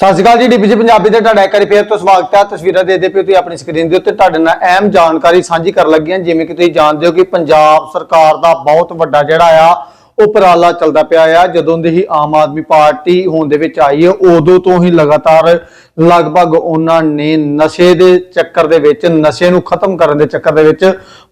ਸਤਿ ਸ਼੍ਰੀ ਅਕਾਲ ਜੀ ਡੀਪੀਜੀ ਪੰਜਾਬੀ ਤੇ ਤੁਹਾਡਾ ਇੱਕ ਵਾਰੀ ਫੇਰ ਤੋਂ ਸਵਾਗਤ ਹੈ। ਤਸਵੀਰਾਂ ਦੇਖਦੇ ਪਏ ਹੋ ਤੁਸੀਂ ਆਪਣੀ ਸਕਰੀਨ ਦੇ ਉੱਤੇ। ਤੁਹਾਡੇ ਨਾਲ ਅਹਿਮ ਜਾਣਕਾਰੀ ਸਾਂਝੀ ਕਰਨ ਲੱਗੇ ਹਾਂ। ਜਿਵੇਂ ਕਿ ਤੁਸੀਂ ਜਾਣਦੇ ਹੋ ਕਿ ਪੰਜਾਬ ਸਰਕਾਰ ਦਾ ਬਹੁਤ ਵੱਡਾ ਜਿਹੜਾ ਆ, ਉਪਰਾਲਾ ਚੱਲਦਾ ਪਿਆ ਆ। ਜਦੋਂ ਦੀ ਹੀ ਆਮ ਆਦਮੀ ਪਾਰਟੀ ਹੋਣ ਦੇ ਵਿੱਚ ਆਈ ਹੈ, ਉਦੋਂ ਤੋਂ ਹੀ ਲਗਾਤਾਰ ਲਗਭਗ ਉਹਨਾਂ ਨੇ ਨਸ਼ੇ ਦੇ ਚੱਕਰ ਦੇ ਵਿੱਚ, ਨਸ਼ੇ ਨੂੰ ਖਤਮ ਕਰਨ ਦੇ ਚੱਕਰ ਦੇ ਵਿੱਚ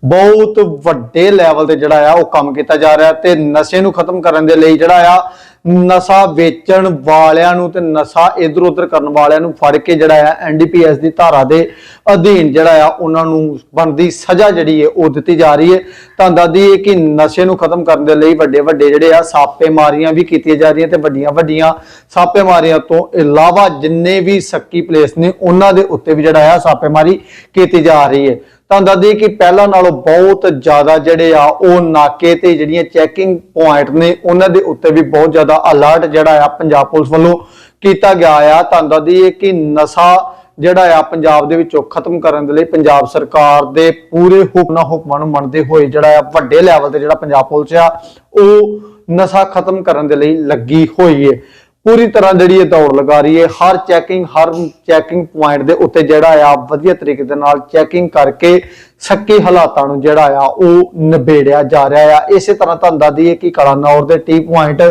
ਬਹੁਤ ਵੱਡੇ ਲੈਵਲ ਤੇ ਜਿਹੜਾ ਆ, ਉਹ ਕੰਮ ਕੀਤਾ ਜਾ ਰਿਹਾ ਤੇ ਨਸ਼ੇ ਨੂੰ ਖਤਮ ਕਰਨ ਦੇ ਲਈ ਜਿਹੜਾ ਆ ਨਸ਼ਾ ਵੇਚਣ ਵਾਲਿਆਂ ਨੂੰ ਤੇ ਨਸ਼ਾ ਇਧਰ ਉਧਰ ਕਰਨ ਵਾਲਿਆਂ ਨੂੰ ਫੜ ਕੇ ਜਿਹੜਾ ਆ ਐਨਡੀਪੀਐਸ ਦੀ ਧਾਰਾ ਦੇ ਅਧੀਨ ਜਿਹੜਾ ਆ ਉਹਨਾਂ ਨੂੰ ਬਣਦੀ ਸਜ਼ਾ ਜਿਹੜੀ ਹੈ ਉਹ ਦਿੱਤੀ ਜਾ ਰਹੀ ਹੈ। ਤਾਂ ਦੱਸਦੀ ਹੈ ਕਿ ਨਸ਼ੇ ਨੂੰ ਖਤਮ ਕਰਨ ਦੇ ਲਈ ਵੱਡੇ ਵੱਡੇ ਜਿਹੜੇ ਆ ਛਾਪੇਮਾਰੀਆਂ ਵੀ ਕੀਤੀਆਂ ਜਾ ਰਹੀਆਂ ਤੇ ਵੱਡੀਆਂ ਵੱਡੀਆਂ ਛਾਪੇਮਾਰੀਆਂ ਤੋਂ ਇਲਾਵਾ ਜਿੰਨੇ ਵੀ ਸੱਕੀ ਪਲੇਸ ਨੇ ਉਹਨਾਂ ਦੇ ਉੱਤੇ ਵੀ ਜਿਹੜਾ ਆ ਛਾਪੇਮਾਰੀ ਕੀਤੀ ਜਾ ਰਹੀ ਹੈ। ਤਾਂ ਦੱਸਦੀ ਕਿ ਪਹਿਲਾਂ ਨਾਲੋਂ ਬਹੁਤ ਜ਼ਿਆਦਾ ਜਿਹੜੇ ਆ, ਉਹ ਨਾਕੇ ਤੇ ਜਿਹੜੀਆਂ ਚੈਕਿੰਗ ਪੁਆਇੰਟ ਨੇ, ਉਹਨਾਂ ਦੇ ਉੱਤੇ ਵੀ ਬਹੁਤ ਜ਼ਿਆਦਾ ਅਲਰਟ ਜਿਹੜਾ ਆ ਪੰਜਾਬ ਪੁਲਿਸ ਵੱਲੋਂ ਕੀਤਾ ਗਿਆ ਆ। ਤਾਂ ਦੱਸਦੀ ਹੈ ਕਿ ਨਸ਼ਾ ਜਿਹੜਾ ਆ ਪੰਜਾਬ ਦੇ ਵਿੱਚੋਂ ਖਤਮ ਕਰਨ ਦੇ ਲਈ ਪੰਜਾਬ ਸਰਕਾਰ ਦੇ ਪੂਰੇ ਹੁਕਮਾਂ ਹੁਕਮਾਂ ਨੂੰ ਮੰਨਦੇ ਹੋਏ ਜਿਹੜਾ ਆ ਵੱਡੇ ਲੈਵਲ ਤੇ ਜਿਹੜਾ ਪੰਜਾਬ ਪੁਲਿਸ ਆ, ਉਹ ਨਸ਼ਾ ਖਤਮ ਕਰਨ ਦੇ ਲਈ ਲੱਗੀ ਹੋਈ ਹੈ ਪੂਰੀ ਤਰ੍ਹਾਂ ਜਿਹੜੀ ਇਹ ਦੌੜ ਲਗਾ ਰਹੀ ਹੈ। ਹਰ ਚੈਕਿੰਗ ਹਰ ਚੈਕਿੰਗ ਪੁਆਇੰਟ ਦੇ ਉੱਤੇ ਜਿਹੜਾ ਆ, ਵਧੀਆ ਤਰੀਕੇ ਦੇ ਨਾਲ ਚੈਕਿੰਗ ਕਰਕੇ ਸੱਕੇ ਹਾਲਾਤਾਂ ਨੂੰ ਜਿਹੜਾ ਆ, ਉਹ ਨਿਬੇੜਿਆ ਜਾ ਰਿਹਾ ਆ। ਇਸੇ ਤਰ੍ਹਾਂ ਤੁਹਾਨੂੰ ਦੱਸ ਦਈਏ ਕਿ ਕਲਾਨੌਰ ਦੇ ਟੀ ਪੁਆਇੰਟ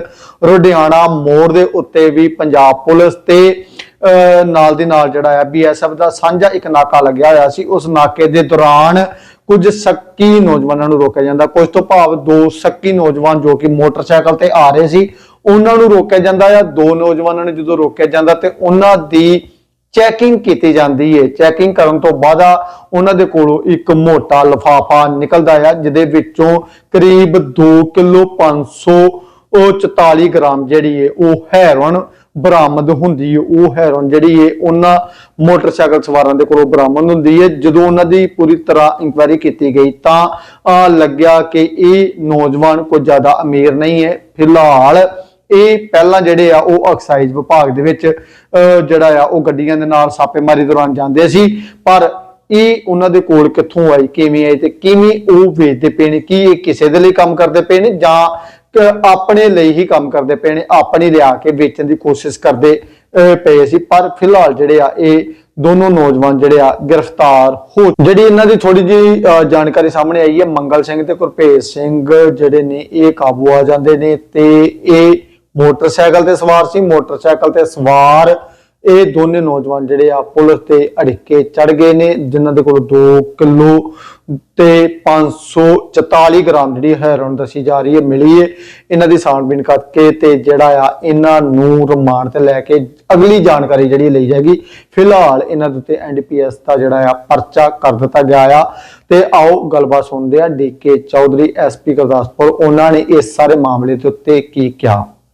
ਰੁਡਿਆਣਾ ਮੋੜ ਦੇ ਉੱਤੇ ਵੀ ਪੰਜਾਬ ਪੁਲਿਸ ਤੇ ਅਹ ਨਾਲ ਦੀ ਨਾਲ ਜਿਹੜਾ ਆ ਬੀਐਸਐਫ ਦਾ ਸਾਂਝਾ ਇੱਕ ਨਾਕਾ ਲੱਗਿਆ ਹੋਇਆ ਸੀ। ਉਸ ਨਾਕੇ ਦੇ ਦੌਰਾਨ ਕੁਝ ਸੱਕੀ ਨੌਜਵਾਨਾਂ ਨੂੰ ਰੋਕਿਆ ਜਾਂਦਾ। ਕੁਝ ਤੋਂ ਭਾਵ ਦੋ ਸੱਕੀ ਨੌਜਵਾਨ ਜੋ ਕਿ ਮੋਟਰਸਾਈਕਲ ਤੇ ਆ ਰਹੇ ਸੀ ਉਹਨਾਂ ਨੂੰ ਰੋਕਿਆ ਜਾਂਦਾ ਆ। ਦੋ ਨੌਜਵਾਨਾਂ ਨੂੰ ਜਦੋਂ ਰੋਕਿਆ ਜਾਂਦਾ ਤੇ ਉਹਨਾਂ ਦੀ ਚੈਕਿੰਗ ਕੀਤੀ ਜਾਂਦੀ ਹੈ ਚੈਕਿੰਗ ਕਰਨ ਤੋਂ ਬਾਅਦ ਉਹਨਾਂ ਦੇ ਕੋਲੋਂ ਇੱਕ ਮੋਟਾ ਲਫਾਫਾ ਨਿਕਲਦਾ ਆ, ਜਿਹਦੇ ਵਿੱਚੋਂ ਕਰੀਬ 2 ਕਿਲੋ 500 ਉਹ 44 ਗ੍ਰਾਮ ਜਿਹੜੀ ਹੈ ਉਹ ਹੈਰੋਨ ਬਰਾਮਦ ਹੁੰਦੀ ਹੈ ਉਹ ਹੈਰੋਨ ਜਿਹੜੀ ਹੈ ਉਹਨਾਂ ਮੋਟਰਸਾਈਕਲ ਸਵਾਰਾਂ ਦੇ ਕੋਲੋਂ ਬਰਾਮਦ ਹੁੰਦੀ ਹੈ ਜਦੋਂ ਉਹਨਾਂ ਦੀ ਪੂਰੀ ਤਰ੍ਹਾਂ ਇਨਕੁਆਇਰੀ ਕੀਤੀ ਗਈ ਤਾਂ ਲੱਗਿਆ ਕਿ ਇਹ ਨੌਜਵਾਨ ਕੋਈ ਜ਼ਿਆਦਾ ਅਮੀਰ ਨਹੀਂ ਹੈ ਫਿਲਹਾਲ ਇਹ ਪਹਿਲਾਂ ਜਿਹੜੇ ਆ ਉਹ ਐਕਸਾਈਜ਼ ਵਿਭਾਗ ਦੇ ਵਿੱਚ ਅਹ, ਜਿਹੜਾ ਆ ਉਹ ਗੱਡੀਆਂ ਦੇ ਨਾਲ ਛਾਪੇਮਾਰੀ ਦੌਰਾਨ ਜਾਂਦੇ ਸੀ। ਪਰ ਇਹ ਉਹਨਾਂ ਦੇ ਕੋਲ ਕਿੱਥੋਂ ਆਈ ਕਿਵੇਂ ਆਈ ਤੇ ਕਿਵੇਂ ਉਹ ਵੇਚਦੇ ਪਏ ਨੇ? ਕੀ ਇਹ ਕਿਸੇ ਦੇ ਲਈ ਕੰਮ ਕਰਦੇ ਪਏ ਨੇ ਜਾਂ ਆਪਣੇ ਲਈ ਹੀ ਕੰਮ ਕਰਦੇ ਪਏ ਨੇ? ਆਪਣੀ ਲਿਆ ਕੇ ਵੇਚਣ ਦੀ ਕੋਸ਼ਿਸ਼ ਕਰਦੇ ਪਏ ਸੀ। ਪਰ ਫਿਲਹਾਲ ਜਿਹੜੇ ਆ ਇਹ ਦੋਨੋਂ ਨੌਜਵਾਨ ਜਿਹੜੇ ਆ ਗ੍ਰਿਫਤਾਰ ਹੋ ਜਿਹੜੀ ਇਹਨਾਂ ਦੀ ਥੋੜੀ ਜੀ ਜਾਣਕਾਰੀ ਸਾਹਮਣੇ ਆਈ ਹੈ ਮੰਗਲ ਸਿੰਘ ਤੇ ਗੁਰਭੇਜ ਸਿੰਘ ਜਿਹੜੇ ਨੇ ਇਹ ਕਾਬੂ ਆ ਜਾਂਦੇ ਨੇ ਤੇ ਇਹ ਮੋਟਰਸਾਈਕਲ ਤੇ ਸਵਾਰ ਸੀ, ਮੋਟਰਸਾਈਕਲ ਤੇ ਸਵਾਰ। ਇਹ ਦੋਨੇ ਨੌਜਵਾਨ ਜਿਹੜੇ ਆ, ਪੁਲਿਸ ਤੇ ਅੜਿੱਕੇ ਚੜ ਗਏ ਨੇ, ਜਿਨ੍ਹਾਂ ਦੇ ਕੋਲ 2 ਕਿਲੋ ਤੇ 544 ਗ੍ਰਾਮ ਜਿਹੜੀ ਹੈਰੋਨ ਦੱਸੀ ਜਾ ਰਹੀ ਹੈ, ਮਿਲੀ ਹੈ। ਇਹਨਾਂ ਦੀ ਛਾਣਬੀਣ ਕਰਕੇ ਤੇ ਜਿਹੜਾ ਆ, ਇਹਨਾਂ ਨੂੰ ਰਿਮਾਂਡ ਤੇ ਲੈ ਕੇ ਅਗਲੀ ਜਾਣਕਾਰੀ ਜਿਹੜੀ ਲਈ ਜਾਏਗੀ। ਫਿਲਹਾਲ ਇਹਨਾਂ ਦੇ ਉੱਤੇ ਐਨਡੀਪੀਐਸ ਦਾ ਜਿਹੜਾ ਆ, ਪਰਚਾ ਕਰ ਦਿੱਤਾ ਗਿਆ ਆ। ਤੇ ਆਓ ਗੱਲਬਾਤ ਸੁਣਦੇ ਆ ਡੀਕੇ ਚੌਧਰੀ ਐਸਪੀ ਗੁਰਦਾਸਪੁਰ, ਉਹਨਾਂ ਨੇ ਇਸ ਸਾਰੇ ਮਾਮਲੇ ਦੇ ਉੱਤੇ ਕੀ ਕਿਹਾ।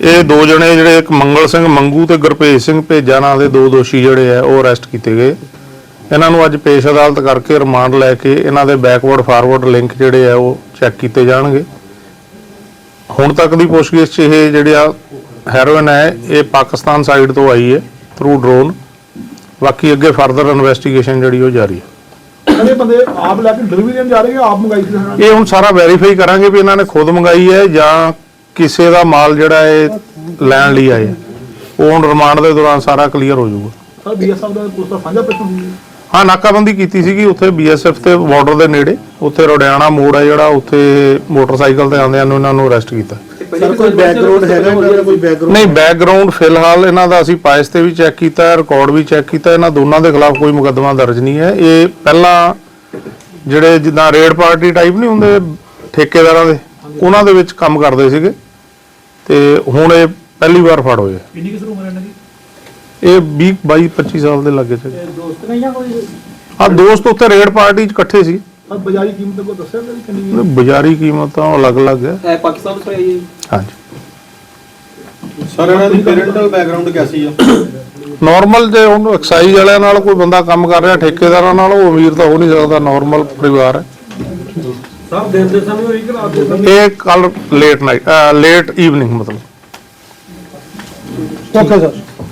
ਇਹ ਦੋ ਜਣੇ ਜਿਹੜੇ ਇੱਕ ਮੰਗਲ ਸਿੰਘ ਮੰਗੂ ਤੇ ਗੁਰਭੇਜ ਸਿੰਘ ਭੇਜਾ ਨਾਂ ਦੇ ਦੋ ਦੋਸ਼ੀ ਜਿਹੜੇ ਆ ਉਹ ਅਰੈਸਟ ਕੀਤੇ ਗਏ। ਇਹਨਾਂ ਨੂੰ ਅੱਜ ਪੇਸ਼ ਅਦਾਲਤ ਕਰਕੇ ਰਿਮਾਂਡ ਲੈ ਕੇ ਇਹਨਾਂ ਦੇ ਬੈਕਵਰਡ ਫਾਰਵਰਡ ਲਿੰਕ ਜਿਹੜੇ ਆ ਉਹ ਚੈੱਕ ਕੀਤੇ ਜਾਣਗੇ। ਹੁਣ ਤੱਕ ਦੀ ਪੁੱਛਗਿੱਛ 'ਚ ਇਹ ਜਿਹੜੇ ਆ ਹੈਰੋਇਨ ਹੈ ਇਹ ਪਾਕਿਸਤਾਨ ਸਾਈਡ ਤੋਂ ਆਈ ਹੈ ਥਰੂ ਡਰੋਨ ਬਾਕੀ ਅੱਗੇ ਫਰਦਰ ਇਨਵੈਸਟੀਗੇਸ਼ਨ ਜਿਹੜੀ ਉਹ ਜਾਰੀ ਹੈ। ਕਹਿੰਦੇ ਬੰਦੇ ਆਪ ਲੈ ਕੇ ਡਿਲੀਵਰੀ ਦੇਣ ਜਾ ਰਹੇ ਆ ਆਪ ਮੰਗਾਈ ਇਹ ਹੁਣ ਸਾਰਾ ਵੈਰੀਫਾਈ ਕਰਾਂਗੇ ਵੀ ਇਹਨਾਂ ਨੇ ਖੁਦ ਮੰਗਾਈ ਹੈ ਜਾਂ ਕਿਸੇ ਦਾ ਮਾਲ ਜਿਹੜਾ ਇਹ ਲੈਣ ਲਈ ਆਏ ਹੈ। ਉਹ ਹੁਣ ਰਿਮਾਂਡ ਦੇ ਦੌਰਾਨ ਸਾਰਾ ਕਲੀਅਰ ਹੋ ਜਾਊਗਾ। ਸਰ ਬੀਐਸਐਫ ਦਾ ਪੁਲਿਸ ਦਾ ਸਾਂਝਾ ਪ੍ਰਸ਼ਨ ਸੀ? ਹਾਂ ਨਾਕਾਬੰਦੀ ਕੀਤੀ ਸੀਗੀ ਉੱਥੇ ਬੀਐਸਐਫ ਤੇ ਬਾਰਡਰ ਦੇ ਨੇੜੇ। ਉੱਥੇ ਰੋਡਿਆਣਾ ਮੋੜ ਹੈ ਜਿਹੜਾ ਉੱਥੇ ਮੋਟਰਸਾਈਕਲ ਤੇ ਆਉਂਦਿਆਂ ਨੂੰ ਇਹਨਾਂ ਨੂੰ ਅਰੈਸਟ ਕੀਤਾ। ਸਰ ਕੋਈ ਬੈਕਗ੍ਰਾਉਂਡ ਹੈਗਾ ਇਹਨਾਂ ਦਾ ਕੋਈ ਬੈਕਗ੍ਰਾਉਂਡ ਨਹੀਂ ਬੈਕਗ੍ਰਾਉਂਡ ਫਿਲਹਾਲ ਇਹਨਾਂ ਦਾ ਅਸੀਂ ਪਾਇਸ ਤੇ ਵੀ ਚੈੱਕ ਕੀਤਾ ਹੈ ਰਿਕਾਰਡ ਵੀ ਚੈੱਕ ਕੀਤਾ ਇਹਨਾਂ ਦੋਨਾਂ ਦੇ ਖਿਲਾਫ ਕੋਈ ਮੁਕੱਦਮਾ ਦਰਜ ਨਹੀਂ ਹੈ। ਇਹ ਪਹਿਲਾਂ ਜਿਹੜੇ ਜਿੱਦਾਂ ਰੇਡ ਪਾਰਟੀ ਟਾਈਪ ਨਹੀਂ ਹੁੰਦੇ ਠੇਕੇਦਾਰਾਂ ਦੇ? ਉਹਨਾਂ ਦੇ ਵਿੱਚ ਕੰਮ ਕਰਦੇ ਸੀਗੇ ਤੇ ਹੁਣ ਇਹ ਪਹਿਲੀ ਵਾਰ ਫੜ ਹੋਏ। ਕਿੰਨੀ ਕਿਸ ਉਮਰ ਇਹਨਾਂ ਦੀ? ਇਹ 20 22 25 ਸਾਲ ਦੇ ਲੱਗੇ ਸੀ। ਦੋਸਤ ਨਹੀਂ ਜਾਂ ਕੋਈ? ਆ ਦੋਸਤ ਉੱਥੇ ਰੇਡ ਪਾਰਟੀ 'ਚ ਇਕੱਠੇ ਸੀ। ਬਾਜ਼ਾਰੀ ਕੀਮਤ ਕੋ ਦੱਸਿਆ ਕਿ ਕਿੰਨੀ ਹੈ? ਬਾਜ਼ਾਰੀ ਕੀਮਤ ਤਾਂ ਅਲੱਗ-ਅਲੱਗ ਹੈ। ਇਹ ਪਾਕਿਸਤਾਨ ਤੋਂ ਆਈ ਹੈ। ਹਾਂਜੀ। ਸਰ ਇਹਨਾਂ ਦੀ ਪੇਰੈਂਟਲ ਬੈਕਗ੍ਰਾਉਂਡ ਕਿਆ ਸੀ ਨਾਰਮਲ ਜੇ ਹੁਣ ਐਕਸਾਈਜ਼ ਵਾਲਿਆਂ ਨਾਲ ਕੋਈ ਬੰਦਾ ਕੰਮ ਕਰ ਰਿਹਾ ਠੇਕੇਦਾਰਾਂ ਨਾਲ ਉਹ ਅਮੀਰ ਤਾਂ ਹੋ ਨਹੀਂ ਸਕਦਾ ਨਾਰਮਲ ਪਰਿਵਾਰ ਹੈ। ਸਭ ਦਿਨ ਦੇ ਸਮੇਂ ਹੋਈ ਕਿ ਰਾਤ ਦੇ ਸਮੇਂ? ਇਹ ਕੱਲ ਲੇਟ ਨਾਈਟ ਲੇਟ ਈਵਨਿੰਗ ਮਤਲਬ। Okay sir.